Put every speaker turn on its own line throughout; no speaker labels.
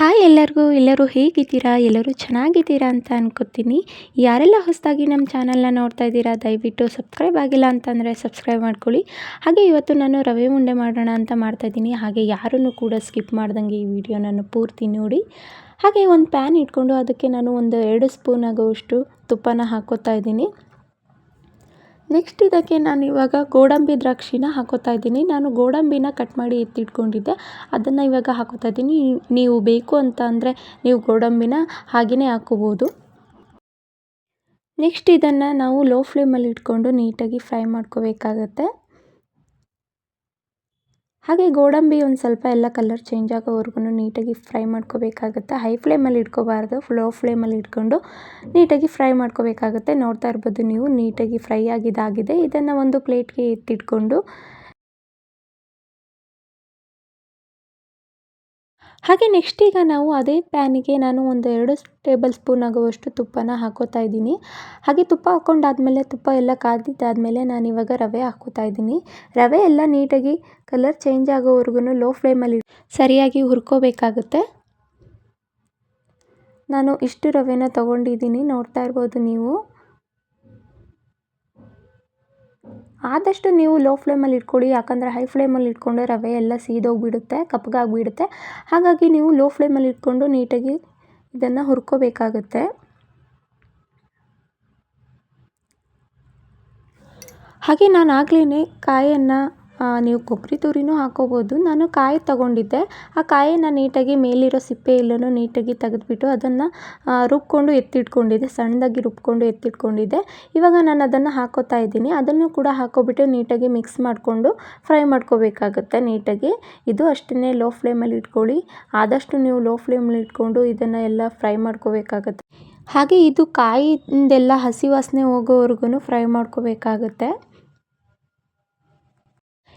Hi ಎಲ್ಲರಿಗೂ, ಎಲ್ಲರೂ ಹೇಗಿದ್ದೀರಾ? ಎಲ್ಲರೂ ಚೆನ್ನಾಗಿದ್ದೀರಾ ಅಂತ ಅನ್ಕೋತೀನಿ. ಯಾರೆಲ್ಲ ಹೊಸದಾಗಿ ನಮ್ಮ ಚಾನಲ್ನ ನೋಡ್ತಾ ಇದ್ದೀರಾ, ದಯವಿಟ್ಟು ಸಬ್ಸ್ಕ್ರೈಬ್ ಆಗಿಲ್ಲ ಅಂತಂದರೆ ಸಬ್ಸ್ಕ್ರೈಬ್ ಮಾಡ್ಕೊಳ್ಳಿ. ಹಾಗೆ ಇವತ್ತು ನಾನು ರವೆ ಉಂಡೆ ಮಾಡೋಣ ಅಂತ ಮಾಡ್ತಾಯಿದ್ದೀನಿ ಹಾಗೆ ಯಾರನ್ನು ಕೂಡ ಸ್ಕಿಪ್ ಮಾಡ್ದಂಗೆ ಈ ವಿಡಿಯೋನನ್ನು ಪೂರ್ತಿ ನೋಡಿ. ಹಾಗೆ ಒಂದು ಪ್ಯಾನ್ ಇಟ್ಕೊಂಡು ಅದಕ್ಕೆ ನಾನು ಒಂದು ಎರಡು ಸ್ಪೂನ್ ಆಗೋವಷ್ಟು ತುಪ್ಪನ ಹಾಕೋತಾ ಇದ್ದೀನಿ. ನೆಕ್ಸ್ಟ್ ಇದಕ್ಕೆ ನಾನು ಇವಾಗ ಗೋಡಂಬಿ ದ್ರಾಕ್ಷಿನ ಹಾಕೋತಾ ಇದ್ದೀನಿ. ನಾನು ಗೋಡಂಬಿನ ಕಟ್ ಮಾಡಿ ಎತ್ತಿಟ್ಕೊಂಡಿದ್ದೆ. ಅದನ್ನು ಇವಾಗ ಹಾಕೋತಾ ಇದ್ದೀನಿ. ನೀವು ಬೇಕು ಅಂತ ಅಂದರೆ ನೀವು ಗೋಡಂಬಿನ ಹಾಗೆಯೇ ಹಾಕೋಬೋದು. ನೆಕ್ಸ್ಟ್ ಇದನ್ನು ನಾವು ಲೋ ಫ್ಲೇಮಲ್ಲಿ ಇಟ್ಕೊಂಡು ನೀಟಾಗಿ ಫ್ರೈ ಮಾಡ್ಕೋಬೇಕಾಗತ್ತೆ. ಹಾಗೆ ಗೋಡಂಬಿ ಒಂದು ಸ್ವಲ್ಪ ಎಲ್ಲ ಕಲರ್ ಚೇಂಜ್ ಆಗೋವರೆಗೂ ನೀಟಾಗಿ ಫ್ರೈ ಮಾಡ್ಕೋಬೇಕಾಗುತ್ತೆ. ಹೈ ಫ್ಲೇಮಲ್ಲಿ ಇಟ್ಕೋಬಾರ್ದು ಲೋ ಫ್ಲೇಮಲ್ಲಿ ಇಟ್ಕೊಂಡು ನೀಟಾಗಿ ಫ್ರೈ ಮಾಡ್ಕೋಬೇಕಾಗುತ್ತೆ. ನೋಡ್ತಾ ಇರ್ಬೋದು ನೀವು, ನೀಟಾಗಿ ಫ್ರೈ ಆಗಿದ್ದಾಗಿದೆ. ಇದನ್ನು ಒಂದು ಪ್ಲೇಟ್ಗೆ ಎತ್ತಿಟ್ಕೊಂಡು ಹಾಗೆ ನೆಕ್ಸ್ಟ್ ಈಗ ನಾವು ಅದೇ ಪ್ಯಾನಿಗೆ ನಾನು ಒಂದು ಎರಡು ಟೇಬಲ್ ಸ್ಪೂನ್ ಆಗುವಷ್ಟು ತುಪ್ಪನ ಹಾಕೋತಾ ಇದ್ದೀನಿ. ಹಾಗೆ ತುಪ್ಪ ಹಾಕ್ಕೊಂಡಾದ್ಮೇಲೆ ತುಪ್ಪ ಎಲ್ಲ ಕಾದಿದ್ದಾದಮೇಲೆ ನಾನು ಇವಾಗ ರವೆ ಹಾಕೋತಾ ಇದ್ದೀನಿ. ರವೆ ಎಲ್ಲ ನೀಟಾಗಿ ಕಲರ್ ಚೇಂಜ್ ಆಗೋವರೆಗೂ ಲೋ ಫ್ಲೇಮಲ್ಲಿ ಸರಿಯಾಗಿ ಹುರ್ಕೋಬೇಕಾಗುತ್ತೆ. ನಾನು ಇಷ್ಟು ರವೆನ ತೊಗೊಂಡಿದ್ದೀನಿ, ನೋಡ್ತಾ ಇರ್ಬೋದು ನೀವು. ಆದಷ್ಟು ನೀವು ಲೋ ಫ್ಲೇಮಲ್ಲಿ ಇಟ್ಕೊಳ್ಳಿ ಯಾಕಂದರೆ ಹೈ ಫ್ಲೇಮಲ್ಲಿ ಇಟ್ಕೊಂಡ್ರೆ ರವೆ ಎಲ್ಲ ಸೀದೋಗಿಬಿಡುತ್ತೆ, ಕಪ್ಪಗಾಗಿಬಿಡುತ್ತೆ. ಹಾಗಾಗಿ ನೀವು ಲೋ ಫ್ಲೇಮಲ್ಲಿ ಇಟ್ಕೊಂಡು ನೀಟಾಗಿ ಇದನ್ನು ಹುರ್ಕೋಬೇಕಾಗುತ್ತೆ. ಹಾಗೆ ನಾನು ಆಗಲೇ ಕಾಯನ್ನು ನೀವು ಕೊಬ್ಬರಿ ತುರಿನೂ ಹಾಕ್ಕೋಬೋದು ನಾನು ಕಾಯಿ ತಗೊಂಡಿದ್ದೆ. ಆ ಕಾಯಿನ ನೀಟಾಗಿ ಮೇಲಿರೋ ಸಿಪ್ಪೆ ಎಲ್ಲನೂ ನೀಟಾಗಿ ತೆಗೆದ್ಬಿಟ್ಟು ಅದನ್ನು ರುಬ್ಕೊಂಡು ಎತ್ತಿಟ್ಕೊಂಡಿದ್ದೆ. ಸಣ್ಣದಾಗಿ ರುಬ್ಕೊಂಡು ಎತ್ತಿಟ್ಕೊಂಡಿದ್ದೆ. ಇವಾಗ ನಾನು ಅದನ್ನು ಹಾಕೋತಾ ಇದ್ದೀನಿ. ಅದನ್ನು ಕೂಡ ಹಾಕೋಬಿಟ್ಟು ನೀಟಾಗಿ ಮಿಕ್ಸ್ ಮಾಡಿಕೊಂಡು ಫ್ರೈ ಮಾಡ್ಕೋಬೇಕಾಗುತ್ತೆ ನೀಟಾಗಿ. ಇದು ಅಷ್ಟೇ ಲೋ ಫ್ಲೇಮಲ್ಲಿ ಇಟ್ಕೊಳ್ಳಿ. ಆದಷ್ಟು ನೀವು ಲೋ ಫ್ಲೇಮಲ್ಲಿ ಇಟ್ಕೊಂಡು ಇದನ್ನು ಎಲ್ಲ ಫ್ರೈ ಮಾಡ್ಕೋಬೇಕಾಗತ್ತೆ. ಹಾಗೆ ಇದು ಕಾಯಿಂದೆಲ್ಲ ಹಸಿ ವಾಸನೆ ಹೋಗೋವರೆಗೂ ಫ್ರೈ ಮಾಡ್ಕೋಬೇಕಾಗುತ್ತೆ.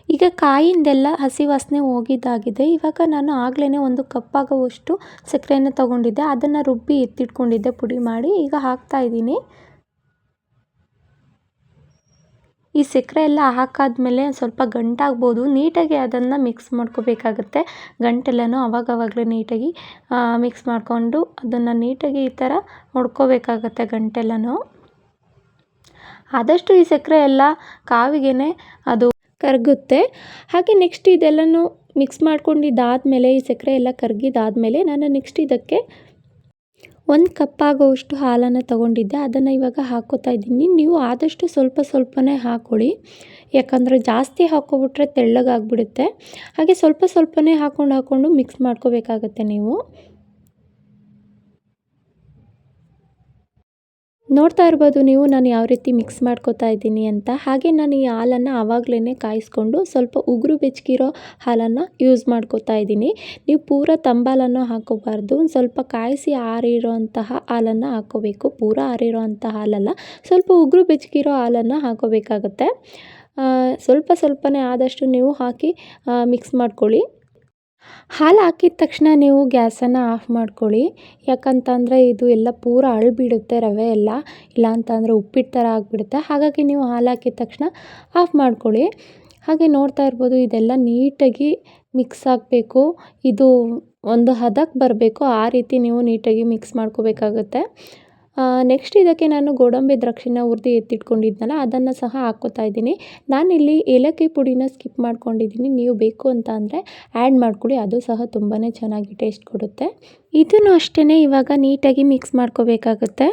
ಈಗ ಕಾಯಿಂದೆಲ್ಲ ಹಸಿ ವಾಸನೆ ಹೋಗಿದ್ದಾಗಿದೆ. ಇವಾಗ ನಾನು ಆಗ್ಲೇ ಒಂದು ಕಪ್ಪಾಗುವಷ್ಟು ಸಕ್ಕರೆಯನ್ನು ತಗೊಂಡಿದ್ದೆ. ಅದನ್ನು ರುಬ್ಬಿ ಎತ್ತಿಟ್ಕೊಂಡಿದ್ದೆ ಪುಡಿ ಮಾಡಿ. ಈಗ ಹಾಕ್ತಾ ಇದ್ದೀನಿ. ಈ ಸಕ್ಕರೆ ಎಲ್ಲ ಹಾಕಾದ್ಮೇಲೆ ಸ್ವಲ್ಪ ಗಂಟಾಗ್ಬೋದು. ನೀಟಾಗಿ ಅದನ್ನು ಮಿಕ್ಸ್ ಮಾಡ್ಕೋಬೇಕಾಗತ್ತೆ. ಗಂಟೆಲ್ಲನೂ ಅವಾಗವಾಗಲೇ ನೀಟಾಗಿ ಮಿಕ್ಸ್ ಮಾಡಿಕೊಂಡು ಅದನ್ನು ನೀಟಾಗಿ ಈ ಥರ ಹೊಡ್ಕೋಬೇಕಾಗತ್ತೆ ಗಂಟೆಲ್ಲನೂ. ಆದಷ್ಟು ಈ ಸಕ್ಕರೆ ಎಲ್ಲ ಕಾವಿಗೆ ಅದು ಕರಗುತ್ತೆ. ಹಾಗೆ ನೆಕ್ಸ್ಟ್ ಇದೆಲ್ಲನೂ ಮಿಕ್ಸ್ ಮಾಡ್ಕೊಂಡಿದ್ದಾದಮೇಲೆ ಈ ಸಕ್ಕರೆ ಎಲ್ಲ ಕರಗಿದಾದಮೇಲೆ ನಾನು ನೆಕ್ಸ್ಟ್ ಇದಕ್ಕೆ ಒಂದು ಕಪ್ ಆಗೋವಷ್ಟು ಹಾಲನ್ನು ತೊಗೊಂಡಿದ್ದೆ. ಅದನ್ನು ಇವಾಗ ಹಾಕೋತಾ ಇದ್ದೀನಿ. ನೀವು ಆದಷ್ಟು ಸ್ವಲ್ಪ ಸ್ವಲ್ಪನೇ ಹಾಕ್ಕೊಳ್ಳಿ ಯಾಕಂದರೆ ಜಾಸ್ತಿ ಹಾಕ್ಕೊಬಿಟ್ರೆ ತೆಳ್ಳಗಾಗ್ಬಿಡುತ್ತೆ. ಹಾಗೆ ಸ್ವಲ್ಪ ಸ್ವಲ್ಪನೇ ಹಾಕ್ಕೊಂಡು ಹಾಕ್ಕೊಂಡು ಮಿಕ್ಸ್ ಮಾಡ್ಕೋಬೇಕಾಗತ್ತೆ ನೀವು. ನೋಡ್ತಾ ಇರ್ಬೋದು ನೀವು, ನಾನು ಯಾವ ರೀತಿ ಮಿಕ್ಸ್ ಮಾಡ್ಕೋತಾ ಇದ್ದೀನಿ ಅಂತ. ಹಾಗೆ ನಾನು ಈ ಹಾಲನ್ನು ಆವಾಗಲೇ ಕಾಯಿಸ್ಕೊಂಡು ಸ್ವಲ್ಪ ಉಗುರು ಬೆಚ್ಚಗಿರೋ ಹಾಲನ್ನು ಯೂಸ್ ಮಾಡ್ಕೋತಾ ಇದ್ದೀನಿ. ನೀವು ಪೂರ ತಂಬಾಲನ್ನು ಹಾಕೋಬಾರ್ದು. ಸ್ವಲ್ಪ ಕಾಯಿಸಿ ಆರಿರೋ ಅಂತಹ ಹಾಲನ್ನು ಹಾಕೋಬೇಕು. ಪೂರ ಆರಿರೋ ಅಂಥ ಹಾಲಲ್ಲ, ಸ್ವಲ್ಪ ಉಗುರು ಬೆಚ್ಚಗಿರೋ ಹಾಲನ್ನು ಹಾಕೋಬೇಕಾಗತ್ತೆ. ಸ್ವಲ್ಪ ಸ್ವಲ್ಪನೇ ಆದಷ್ಟು ನೀವು ಹಾಕಿ ಮಿಕ್ಸ್ ಮಾಡ್ಕೊಳ್ಳಿ. ಹಾಲು ಹಾಕಿದ ತಕ್ಷಣ ನೀವು ಗ್ಯಾಸನ್ನು ಆಫ್ ಮಾಡ್ಕೊಳ್ಳಿ. ಯಾಕಂತಂದರೆ ಇದು ಎಲ್ಲ ಪೂರ ಅಳ್ಬಿಡುತ್ತೆ ರವೆ ಎಲ್ಲ. ಇಲ್ಲ ಅಂತಂದರೆ ಉಪ್ಪಿಟ್ಟು ಥರ ಆಗಿಬಿಡುತ್ತೆ. ಹಾಗಾಗಿ ನೀವು ಹಾಲು ಹಾಕಿದ ತಕ್ಷಣ ಆಫ್ ಮಾಡ್ಕೊಳ್ಳಿ. ಹಾಗೆ ನೋಡ್ತಾ ಇರ್ಬೋದು, ಇದೆಲ್ಲ ನೀಟಾಗಿ ಮಿಕ್ಸ್ ಆಗಬೇಕು. ಇದು ಒಂದು ಹದಕ್ಕೆ ಬರಬೇಕು. ಆ ರೀತಿ ನೀವು ನೀಟಾಗಿ ಮಿಕ್ಸ್ ಮಾಡ್ಕೋಬೇಕಾಗತ್ತೆ. ನೆಕ್ಸ್ಟ್ ಇದಕ್ಕೆ ನಾನು ಗೋಡಂಬಿ ದ್ರಾಕ್ಷಿನ ಹುರಿದು ಎತ್ತಿಟ್ಕೊಂಡಿದ್ನಲ್ಲ, ಅದನ್ನು ಸಹ ಹಾಕ್ಕೋತಾ ಇದ್ದೀನಿ. ನಾನಿಲ್ಲಿ ಏಲಕ್ಕಿ ಪುಡಿನ ಸ್ಕಿಪ್ ಮಾಡ್ಕೊಂಡಿದ್ದೀನಿ. ನೀವು ಬೇಕು ಅಂತ ಅಂದರೆ ಆ್ಯಡ್ ಮಾಡ್ಕೊಳ್ಳಿ, ಅದು ಸಹ ತುಂಬಾ ಚೆನ್ನಾಗಿ ಟೇಸ್ಟ್ ಕೊಡುತ್ತೆ. ಇದನ್ನು ಅಷ್ಟೇ ಇವಾಗ ನೀಟಾಗಿ ಮಿಕ್ಸ್ ಮಾಡ್ಕೋಬೇಕಾಗುತ್ತೆ.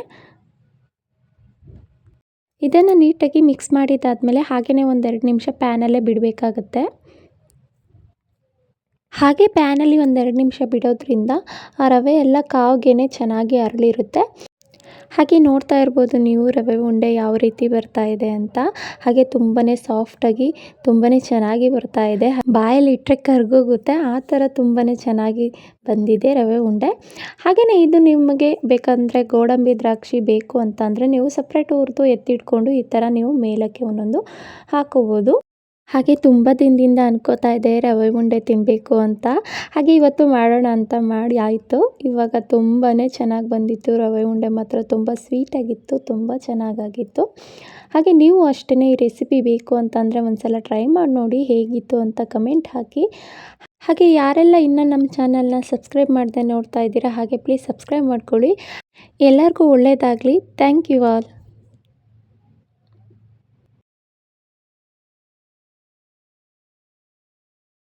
ಇದನ್ನು ನೀಟಾಗಿ ಮಿಕ್ಸ್ ಮಾಡಿದ್ದಾದಮೇಲೆ ಹಾಗೆಯೇ ಒಂದೆರಡು ನಿಮಿಷ ಪ್ಯಾನಲ್ಲೇ ಬಿಡಬೇಕಾಗುತ್ತೆ. ಹಾಗೆ ಪ್ಯಾನಲ್ಲಿ ಒಂದೆರಡು ನಿಮಿಷ ಬಿಡೋದ್ರಿಂದ ಆ ರವೆ ಎಲ್ಲ ಕಾವ್ಗೆ ಚೆನ್ನಾಗಿ ಅರಳಿರುತ್ತೆ. ಹಾಗೆ ನೋಡ್ತಾ ಇರ್ಬೋದು ನೀವು ರವೆ ಉಂಡೆ ಯಾವ ರೀತಿ ಬರ್ತಾ ಇದೆ ಅಂತ. ಹಾಗೆ ತುಂಬಾ ಸಾಫ್ಟಾಗಿ ತುಂಬಾ ಚೆನ್ನಾಗಿ ಬರ್ತಾ ಇದೆ. ಬಾಯಲ್ಲಿ ಇಟ್ಟರೆ ಕರ್ಗೋಗುತ್ತೆ ಆ ಥರ ತುಂಬಾ ಚೆನ್ನಾಗಿ ಬಂದಿದೆ ರವೆ ಉಂಡೆ. ಹಾಗೆಯೇ ಇದು ನಿಮಗೆ ಬೇಕಂದರೆ ಗೋಡಂಬಿ ದ್ರಾಕ್ಷಿ ಬೇಕು ಅಂತಂದರೆ ನೀವು ಸಪ್ರೇಟ್ ಹುರಿದು ಎತ್ತಿಟ್ಕೊಂಡು ಈ ಥರ ನೀವು ಮೇಲಕ್ಕೆ ಒಂದೊಂದು ಹಾಕೋಬೋದು. ಹಾಗೆ ತುಂಬ ದಿನದಿಂದ ಅನ್ಕೋತಾ ಇದ್ದೆ, ರವೆ ಉಂಡೆ ತಿನ್ನಬೇಕು ಅಂತ. ಹಾಗೆ ಇವತ್ತು ಮಾಡೋಣ ಅಂತ ಮಾಡಿ ಆಯಿತು. ಇವಾಗ ತುಂಬಾ ಚೆನ್ನಾಗಿ ಬಂದಿತ್ತು. ರವೆ ಉಂಡೆ ಮಾತ್ರ ತುಂಬ ಸ್ವೀಟಾಗಿತ್ತು ತುಂಬ ಚೆನ್ನಾಗಾಗಿತ್ತು. ಹಾಗೆ ನೀವು ಅಷ್ಟೇ ಈ ರೆಸಿಪಿ ಬೇಕು ಅಂತಂದರೆ ಒಂದು ಸಲ ಟ್ರೈ ಮಾಡಿ ನೋಡಿ ಹೇಗಿತ್ತು ಅಂತ ಕಮೆಂಟ್ ಹಾಕಿ. ಹಾಗೆ ಯಾರೆಲ್ಲ ಇನ್ನೂ ನಮ್ಮ ಚಾನಲ್ನ ಸಬ್ಸ್ಕ್ರೈಬ್ ಮಾಡದೆ ನೋಡ್ತಾ ಇದ್ದೀರಾ, ಹಾಗೆ ಪ್ಲೀಸ್ ಸಬ್ಸ್ಕ್ರೈಬ್ ಮಾಡ್ಕೊಳ್ಳಿ. ಎಲ್ಲರಿಗೂ ಒಳ್ಳೆಯದಾಗಲಿ ಥ್ಯಾಂಕ್ ಯು ಆಲ್